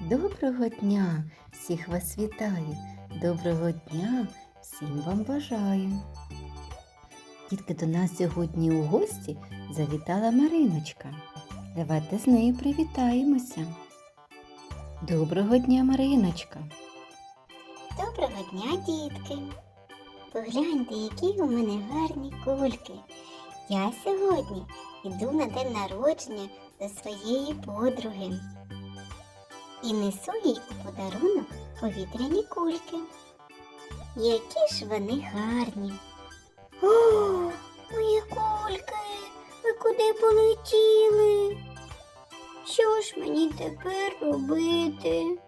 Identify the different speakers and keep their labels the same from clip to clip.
Speaker 1: Доброго дня! Всіх вас вітаю! Доброго дня! Всім вам бажаю! Дітки до нас сьогодні у гості завітала Мариночка. Давайте з нею привітаємося. Доброго дня, Мариночка!
Speaker 2: Доброго дня, дітки! Погляньте, які у мене гарні кульки. Я сьогодні йду на день народження до своєї подруги і несу їй у подарунок повітряні кульки. Які ж вони гарні. О, мої кульки! Ви куди полетіли? Що ж мені тепер робити?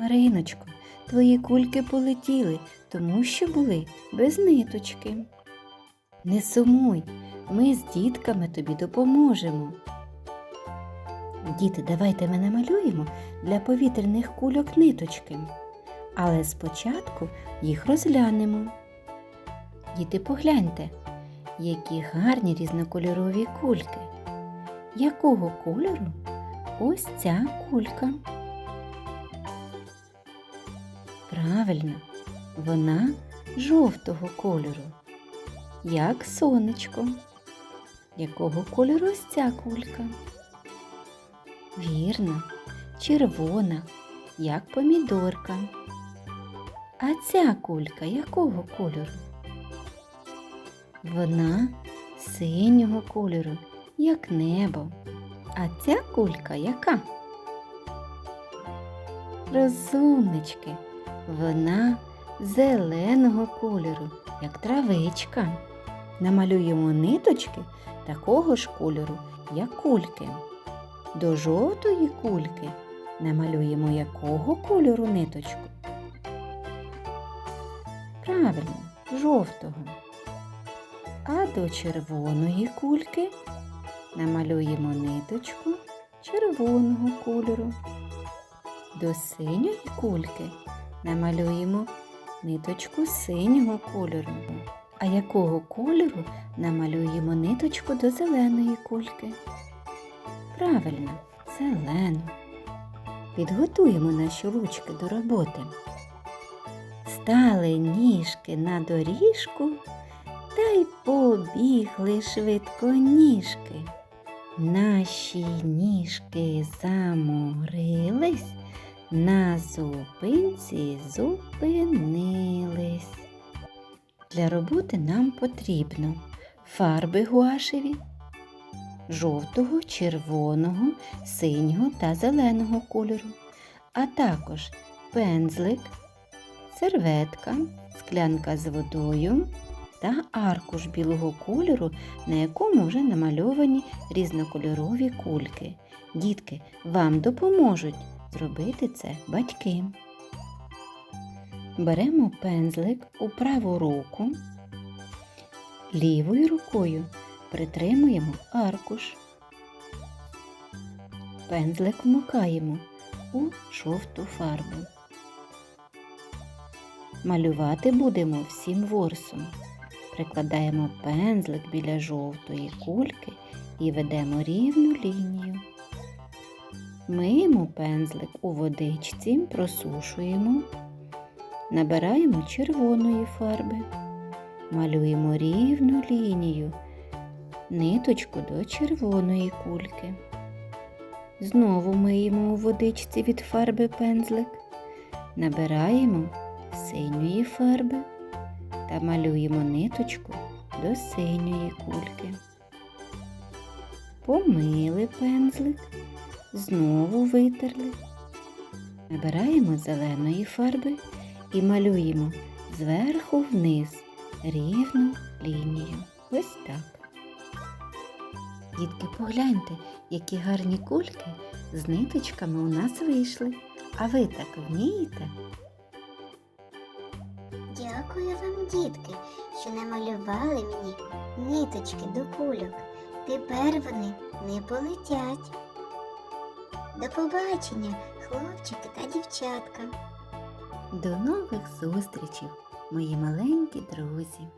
Speaker 1: Мариночко, твої кульки полетіли, тому що були без ниточки. Не сумуй, ми з дітками тобі допоможемо. Діти, давайте ми намалюємо для повітряних кульок ниточки. Але спочатку їх розглянемо. Діти, погляньте, які гарні різнокольорові кульки. Якого кольору ось ця кулька? Правильно, вона жовтого кольору, як сонечко. Якого кольору ось ця кулька? Вірно, червона, як помідорка. А ця кулька якого кольору? Вона синього кольору, як небо. А ця кулька яка? Розумнички, вона зеленого кольору, як травичка. Намалюємо ниточки такого ж кольору, як кульки. До жовтої кульки намалюємо якого кольору ниточку? Правильно, жовтого. А до червоної кульки намалюємо ниточку червоного кольору. До синьої кульки намалюємо ниточку синього кольору. А якого кольору намалюємо ниточку до зеленої кульки? Правильно, зелену. Підготуємо наші ручки до роботи. Стали ніжки на доріжку та й побігли швидко ніжки. Наші ніжки заморились, на зупинці зупинились. Для роботи нам потрібно фарби гуашеві, жовтого, червоного, синього та зеленого кольору, а також пензлик, серветка, склянка з водою та аркуш білого кольору, на якому вже намальовані різнокольорові кульки. Дітки, вам допоможуть зробити це батьки. Беремо пензлик у праву руку, лівою рукою притримуємо аркуш. Пензлик вмикаємо у жовту фарбу. Малювати будемо всім ворсом. Прикладаємо пензлик біля жовтої кульки і ведемо рівну лінію. Миємо пензлик у водичці, просушуємо, набираємо червоної фарби, малюємо рівну лінію, ниточку до червоної кульки. Знову миємо у водичці від фарби пензлик, набираємо синьої фарби та малюємо ниточку до синьої кульки. Помили пензлик, знову витерли. Набираємо зеленої фарби і малюємо зверху вниз рівну лінію. Ось так. Дітки, погляньте, які гарні кульки з ниточками у нас вийшли. А ви так вмієте?
Speaker 2: Дякую вам, дітки, що намалювали мені ниточки до кульок. Тепер вони не полетять. До побачення, хлопчики та дівчатка.
Speaker 1: До нових зустрічей, мої маленькі друзі!